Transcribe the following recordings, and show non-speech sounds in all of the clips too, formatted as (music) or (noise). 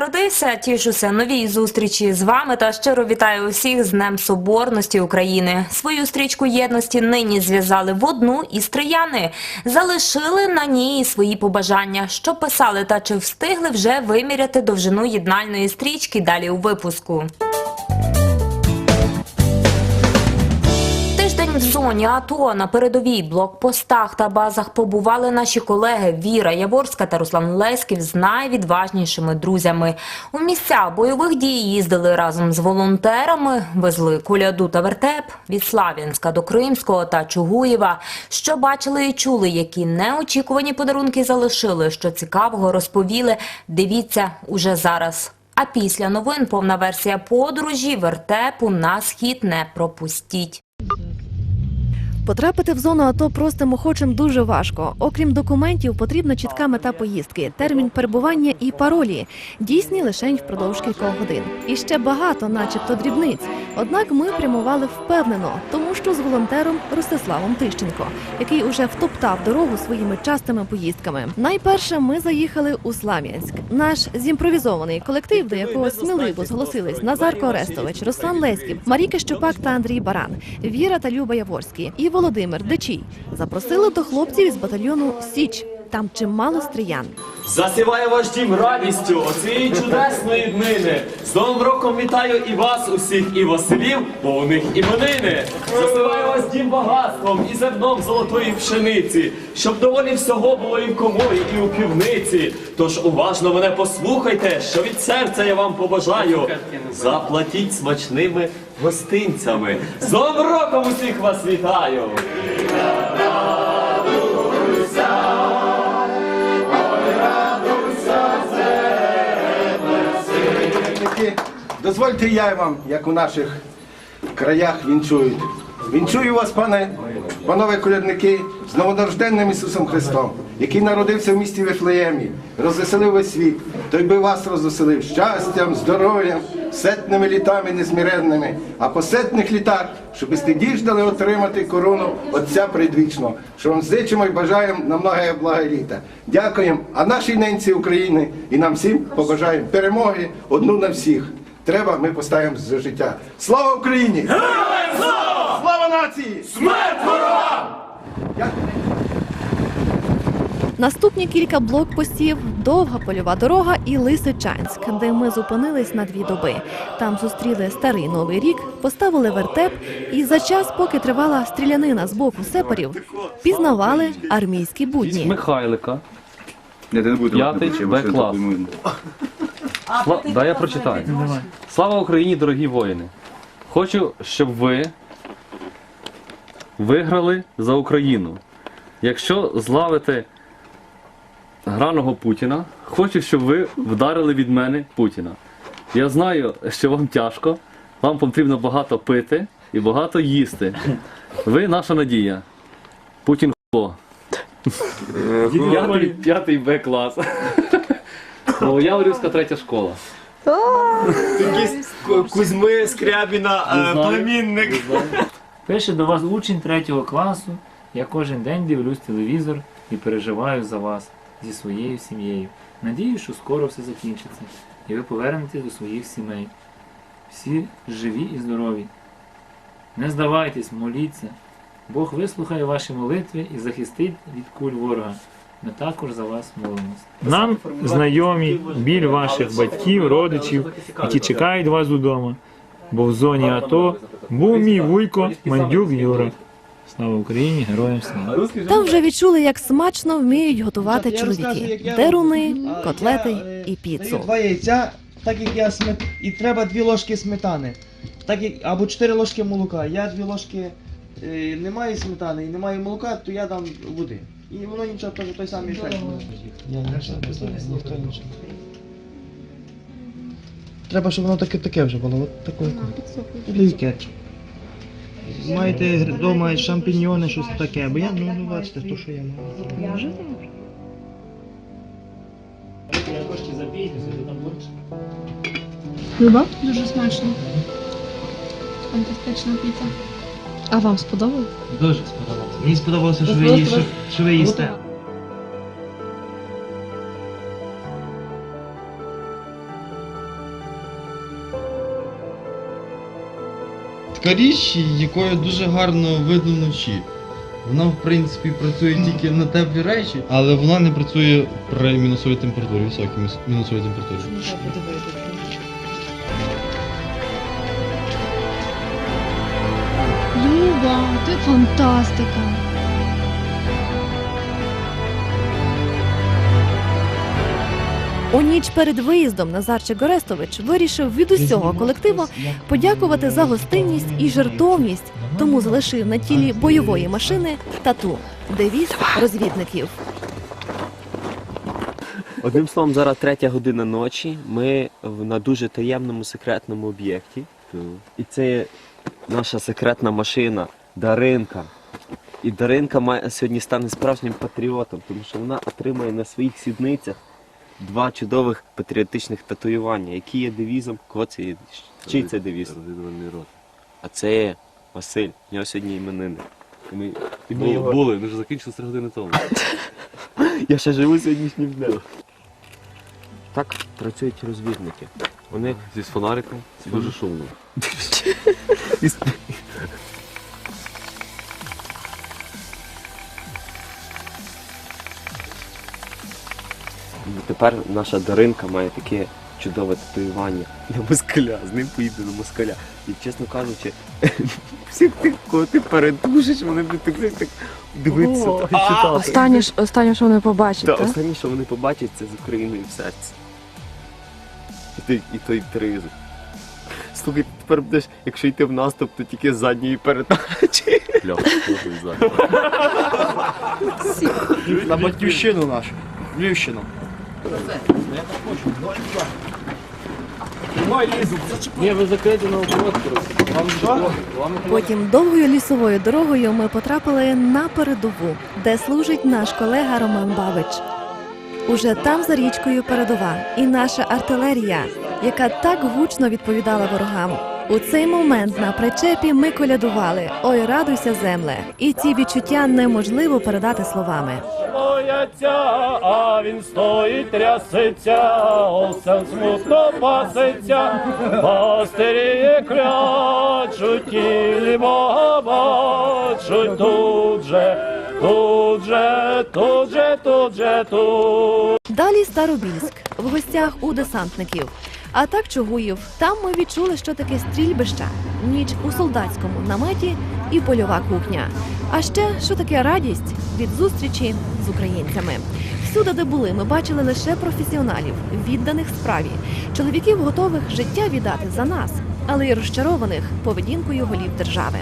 народився. Тішуся новій зустрічі з вами та щиро вітаю усіх з Днем Соборності України. Свою стрічку єдності нині зв'язали в одну із трияни. Залишили на ній свої побажання. Що писали та чи встигли вже виміряти довжину єднальної стрічки далі у випуску. В зоні АТО на передовій блокпостах та базах побували наші колеги Віра Яворська та Руслан Леськів з найвідважнішими друзями. У місця бойових дій їздили разом з волонтерами, везли куляду та вертеп від Слав'янська до Кримського та Чугуєва. Що бачили і чули, які неочікувані подарунки залишили, що цікавого розповіли. Дивіться уже зараз. А після новин повна версія подорожі вертепу на схід не пропустіть. Потрапити в зону АТО простим охочим дуже важко. Окрім документів, потрібна чітка мета поїздки, термін перебування і паролі, дійсні лише впродовж кількох годин. І ще багато, начебто, дрібниць. Однак ми прямували впевнено, тому що з волонтером Ростиславом Тищенко, який уже втоптав дорогу своїми частими поїздками. Найперше ми заїхали у Слам'янськ. Наш зімпровізований колектив, до якого сміливо зголосились Назар Корестович, Руслан Леськів, Маріка Щупак та Андрій Баран, Віра та Люба Яворські і Володимир Дечій запросили до хлопців із батальйону Січ. Там чимало стріян. Засіває ваш дім радістю оцієї чудесної днини. З Новим роком вітаю і вас усіх, і Василів, бо у них іменини. Засіває вас дім багатством і зерном золотої пшениці, щоб доволі всього було і в коморі, і у півниці. Тож уважно мене послухайте, що від серця я вам побажаю. Заплатіть смачними гостинцями. З Новим роком усіх вас вітаю! Таки, Дозвольте я вам, як у наших краях вінчують. Вінчую вас, пане, панове колядники, з новонарожденним Ісусом Христом, який народився в місті Вифлеємі, розвеселив весь світ. Той би вас розвеселив щастям, здоров'ям, сетними літами незміренними, а по сетних літах, щоб сте діждали отримати корону Отця предвічного, що вам зичимо і бажаємо на многе благе літа. Дякуємо, а нашій ненці України і нам всім побажаємо перемоги одну на всіх. Треба, ми поставимо за життя. Слава Україні! Слава нації! Смерть ворогам! Наступні кілька блокпостів, довга польова дорога і Лисичанськ, де ми зупинились на дві доби. Там зустріли старий новий рік, поставили вертеп, і за час, поки тривала стрілянина з боку сепарів, пізнавали армійські будні. Михайлика. П'ятий Б клас. Сла... Да, я прочитаю. Слава Україні, дорогі воїни! Хочу, щоб ви виграли за Україну. Якщо злавите граного Путіна, хочу, щоб ви вдарили від мене Путіна. Я знаю, що вам тяжко, вам потрібно багато пити і багато їсти. Ви наша надія. Путін хло. (laughs) П'ятий, п'ятий Б клас. Новояворівська третя школа. Кузьми Скрябіна, Не знаю. племінник. Пише до вас учень третього класу. Я кожен день дивлюсь телевізор і переживаю за вас зі своєю сім'єю. Надію, що скоро все закінчиться, і ви повернетесь до своїх сімей. Всі живі і здорові. Не здавайтесь, моліться. Бог вислухає ваші молитви і захистить від куль ворога. Ми також за вас молимось. Нам знайомі біль ваших батьків, родичів, які чекають вас додому. Бо в зоні АТО був мій вуйко Мандюк Юра. Слава Україні, героям слава! Там вже відчули, як смачно вміють готувати чоловіки: деруни, котлети і піцу. Два яйця, так як я смет... і треба дві ложки сметани. Так як або чотири ложки молока. Я дві ложки е, немає сметани і немає молока, то я дам води. І воно нічого теж той самий ефект. Я нічого, ніхто нічого. Треба, щоб воно таке таке вже було. От таке. Или кетчуп. Маєте вдома шампіньйони, щось таке, бо я ну, ну бачите, то що я маю. Люба? Дуже смачно. Фантастична піца. А вам сподобалось? Дуже сподобалося. Мені сподобалося, що ви її що, що ви їсте. Така річ, якою дуже гарно видно вночі. Вона, в принципі, працює тільки на теплі речі, але вона не працює при мінусовій температурі, високій мінусовій температурі. Ну, так, подивитися. Ти фантастика. У ніч перед виїздом Назарчик Горестович вирішив від усього колективу подякувати за гостинність і жертовність, тому залишив на тілі бойової машини тату, девіз розвідників. Одним словом, зараз третя година ночі. Ми в- на дуже таємному секретному об'єкті. І це є наша секретна машина Даринка. І Даринка має сьогодні стане справжнім патріотом, тому що вона отримає на своїх сідницях два чудових патріотичних татуювання, які є девізом. Кого це є? Чий це девіз? А це є Василь. У нього сьогодні іменини. І ми, і ми його... Були, ми вже закінчили 3 години тому. (laughs) Я ще живу сьогоднішнім днем. Так працюють розвідники. Вони Зі з фонариком. Дуже шумно. (laughs) І Тепер наша Даринка має таке чудове татуювання на москаля, з ним поїде на москаля. І чесно кажучи, (laughs) всіх тих, кого ти передушиш, вони будуть так, так дивитися та читати. Останнє, ж- останнє, що вони побачать, Та так? останнє, що вони побачать, це з Україною в серці. І той, і той тризик. Слухай, ти тепер будеш, якщо йти в наступ, то тільки з задньої передачі. На батьківщину нашу, Львівщину. Ні, ви закриті на оборот Потім довгою лісовою дорогою ми потрапили на передову, де служить наш колега Роман Бабич. Уже там за річкою передова і наша артилерія, яка так гучно відповідала ворогам. У цей момент на причепі ми колядували Ой, радуйся, земле! І ці відчуття неможливо передати словами. Бояться, а він стоїть, трясеться, овсем смутно паситься, пастирі клячуть, і Бога бачуть тут же, тут же, тут же, тут же, тут. Далі Старобільськ в гостях у десантників. А так Чугуїв. Там ми відчули, що таке стрільбища, ніч у солдатському наметі і польова кухня. А ще що таке радість від зустрічі з українцями. Всюди, де були, ми бачили лише професіоналів, відданих справі, чоловіків, готових життя віддати за нас, але й розчарованих поведінкою голів держави.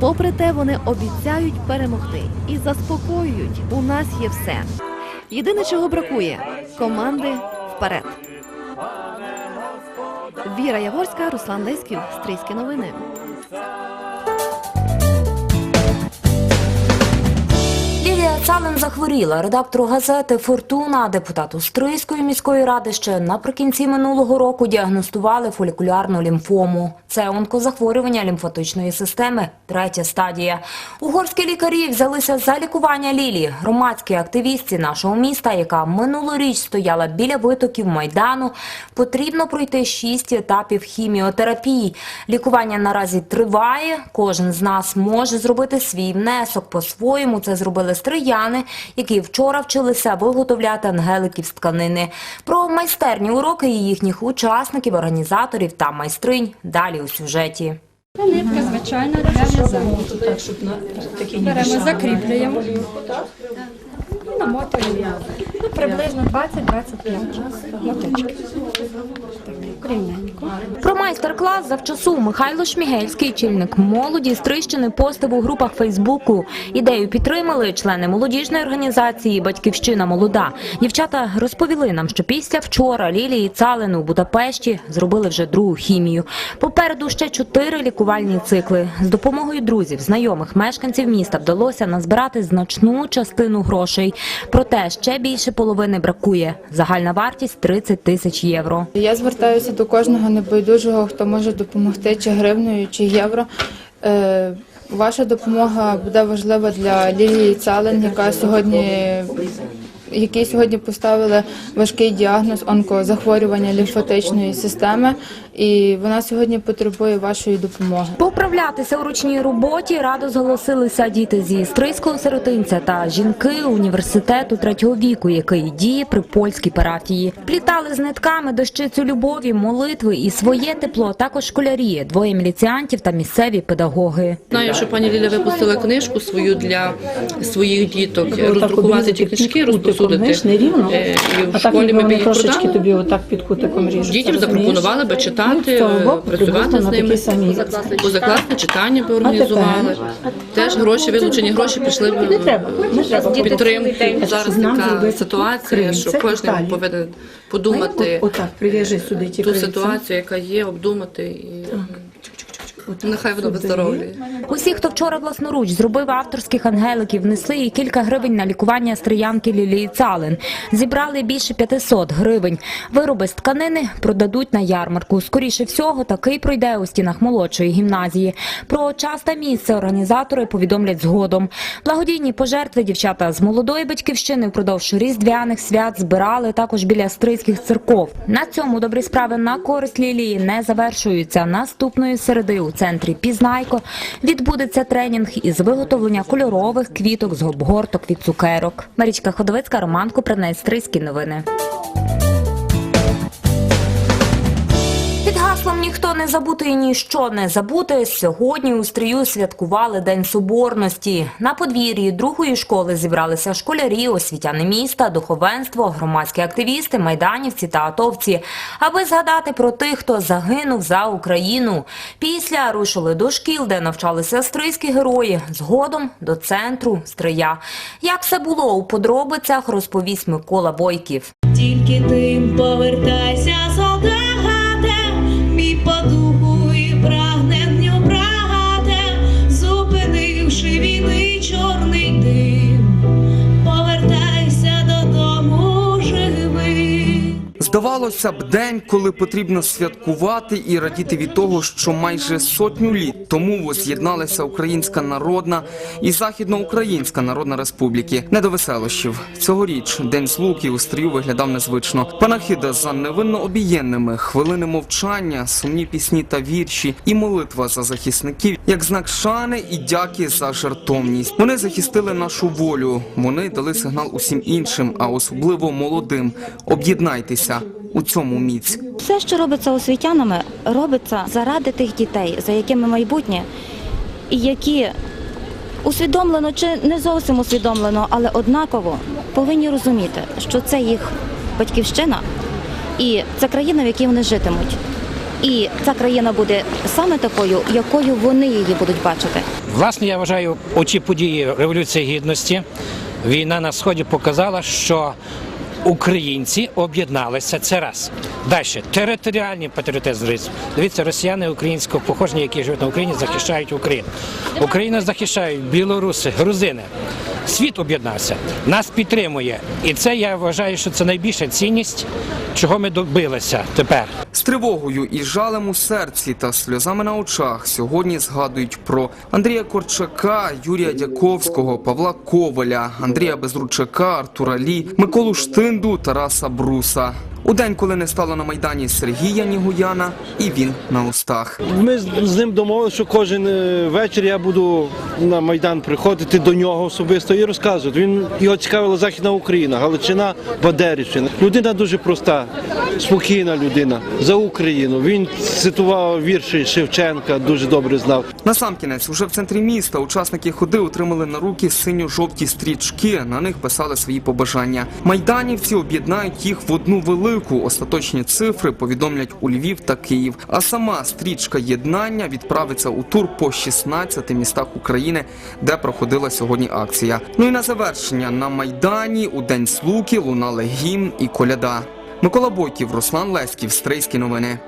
Попри те, вони обіцяють перемогти і заспокоюють. У нас є все. Єдине, чого бракує команди вперед. Віра Яворська, Руслан Леськів, Стрийські новини. Цалин захворіла. Редактору газети Фортуна, депутату Стрийської міської ради ще наприкінці минулого року діагностували фолікулярну лімфому. Це онкозахворювання лімфатичної системи, третя стадія. Угорські лікарі взялися за лікування Лілії, громадській активістці нашого міста, яка минулоріч стояла біля витоків майдану. Потрібно пройти шість етапів хіміотерапії. Лікування наразі триває. Кожен з нас може зробити свій внесок. По-своєму це зробили стрияни, які вчора вчилися виготовляти ангеликів з тканини. Про майстерні уроки і їхніх учасників, організаторів та майстринь далі у сюжеті. Нитка, звичайно, для в'язання. Беремо, закріплюємо. І намотуємо. Ну, приблизно 20-25 моточків. Рівненько. Про майстер-клас завчасу Михайло Шмігельський, чільник молоді Стрищини, постив у групах Фейсбуку. Ідею підтримали члени молодіжної організації Батьківщина молода. Дівчата розповіли нам, що після вчора Лілії Цалин у Будапешті зробили вже другу хімію. Попереду ще чотири лікувальні цикли. З допомогою друзів, знайомих, мешканців міста вдалося назбирати значну частину грошей. Проте ще більше половини бракує. Загальна вартість 30 тисяч євро. Я звертаюся до кожного небайдужого, хто може допомогти чи гривнею, чи євро. Е, Ваша допомога буде важлива для Лілії Цален, яка сьогодні якій сьогодні поставили важкий діагноз онкозахворювання лімфатичної системи. І вона сьогодні потребує вашої допомоги. Поправлятися у ручній роботі радо зголосилися діти зі Стрийського сиротинця та жінки університету третього віку, який діє при польській парафії. Плітали з нитками дощицю любові, молитви і своє тепло. Також школярі, двоє міліціантів та місцеві педагоги. Знаю, що пані Ліля випустила книжку свою для своїх діток, роздрукувати ті книжки, розпосудити. Е, І в школі ми б їх продали. тобі отак під кутиком ріжуть. Дітям запропонували би читати, е, працювати з ними. Позакласне читання би організували. Теж гроші, вилучені гроші пішли б в підтримку. Зараз така ситуація, що кожен повинен подумати Отак, прив'яжи сюди ті ту ситуацію, яка є, обдумати і нехай воно виздоровлює. Усі, хто вчора власноруч зробив авторських ангеликів, внесли і кілька гривень на лікування стриянки Лілії Цалин. Зібрали більше 500 гривень. Вироби з тканини продадуть на ярмарку. Скоріше всього, такий пройде у стінах молодшої гімназії. Про час та місце організатори повідомлять згодом. Благодійні пожертви дівчата з молодої батьківщини впродовж різдвяних свят збирали також біля стрийських церков. На цьому добрі справи на користь Лілії не завершуються. Наступної середи у центрі Пізнайко відбудеться тренінг із виготовлення кольорових квіток з обгорток від цукерок. Марічка Ходовицька, Роман Купринець, Стрийські новини. Ніхто не забути і ніщо не забути. Сьогодні у стрію святкували День Соборності. На подвір'ї другої школи зібралися школярі, освітяни міста, духовенство, громадські активісти, майданівці та атовці, аби згадати про тих, хто загинув за Україну. Після рушили до шкіл, де навчалися стрийські герої. Згодом до центру Стрия. Як все було у подробицях, розповість Микола Бойків. Тільки ти повертайся, Здавалося б, день, коли потрібно святкувати і радіти від того, що майже сотню літ тому воз'єдналися Українська Народна і Західноукраїнська Народна Республіки. Не до веселощів. Цьогоріч день злуки у стрію виглядав незвично. Панахида за невинно обієнними, хвилини мовчання, сумні пісні та вірші і молитва за захисників, як знак шани і дяки за жертовність. Вони захистили нашу волю. Вони дали сигнал усім іншим, а особливо молодим. Об'єднайтеся у цьому міць. Все, що робиться освітянами, робиться заради тих дітей, за якими майбутнє, і які усвідомлено чи не зовсім усвідомлено, але однаково повинні розуміти, що це їх батьківщина і це країна, в якій вони житимуть. І ця країна буде саме такою, якою вони її будуть бачити. Власне, я вважаю, оці події Революції Гідності, війна на Сході показала, що українці об'єдналися. Це раз. Далі територіальний патріотизм. Дивіться, росіяни українського походження, які живуть на Україні, захищають Україну. Україну захищають білоруси, грузини. Світ об'єднався, нас підтримує. І це я вважаю, що це найбільша цінність, чого ми добилися тепер. З тривогою і жалем у серці та сльозами на очах сьогодні згадують про Андрія Корчака, Юрія Дяковського, Павла Коваля, Андрія Безручака, Артура Лі, Миколу Штинду, Тараса Бруса. У день, коли не стало на майдані Сергія Нігуяна, і він на устах. Ми з ним домовилися, що кожен е, вечір я буду на Майдан приходити до нього особисто і розказувати. Він його цікавила Західна Україна, Галичина, Бадерівщина. Людина дуже проста, спокійна людина за Україну. Він цитував вірші Шевченка, дуже добре знав. Насамкінець, уже в центрі міста учасники ходи отримали на руки синьо-жовті стрічки. На них писали свої побажання. Майданівці об'єднають їх в одну велику. Остаточні цифри повідомлять у Львів та Київ. А сама стрічка єднання відправиться у тур по 16 містах України, де проходила сьогодні акція. Ну і на завершення на майдані у день Слуки лунали гімн і коляда. Микола Бойків, Руслан Леськів, Стрийські новини.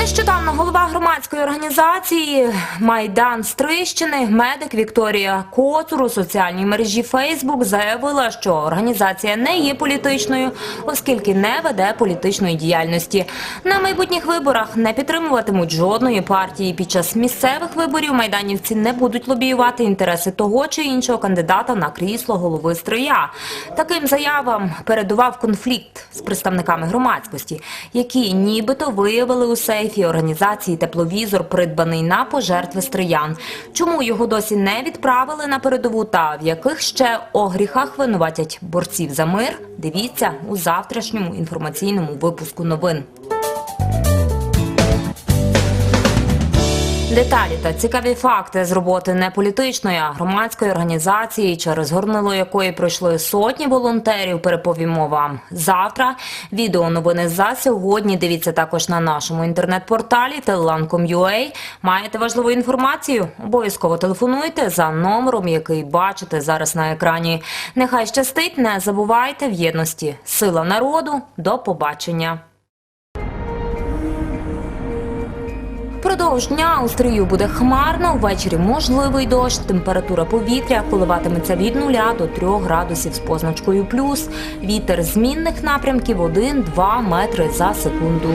Нещодавно голова громадської організації Майдан Стрищини, медик Вікторія Коцур у соціальній мережі Фейсбук заявила, що організація не є політичною, оскільки не веде політичної діяльності. На майбутніх виборах не підтримуватимуть жодної партії. Під час місцевих виборів майданівці не будуть лобіювати інтереси того чи іншого кандидата на крісло голови Стрия. Таким заявам передував конфлікт з представниками громадськості, які нібито виявили у сейфі організації тепловізор, придбаний на пожертви стриян. Чому його досі не відправили на передову та в яких ще огріхах винуватять борців за мир? Дивіться у завтрашньому інформаційному випуску новин. Деталі та цікаві факти з роботи неполітичної, а громадської організації, через горнило якої пройшли сотні волонтерів, переповімо вам завтра. Відео новини за сьогодні. Дивіться також на нашому інтернет-порталі telelan.com.ua. Маєте важливу інформацію? Обов'язково телефонуйте за номером, який бачите зараз на екрані. Нехай щастить, не забувайте в єдності. Сила народу. До побачення. Продовж дня у стрию буде хмарно, ввечері можливий дощ, температура повітря коливатиметься від 0 до 3 градусів з позначкою плюс. Вітер змінних напрямків 1-2 метри за секунду.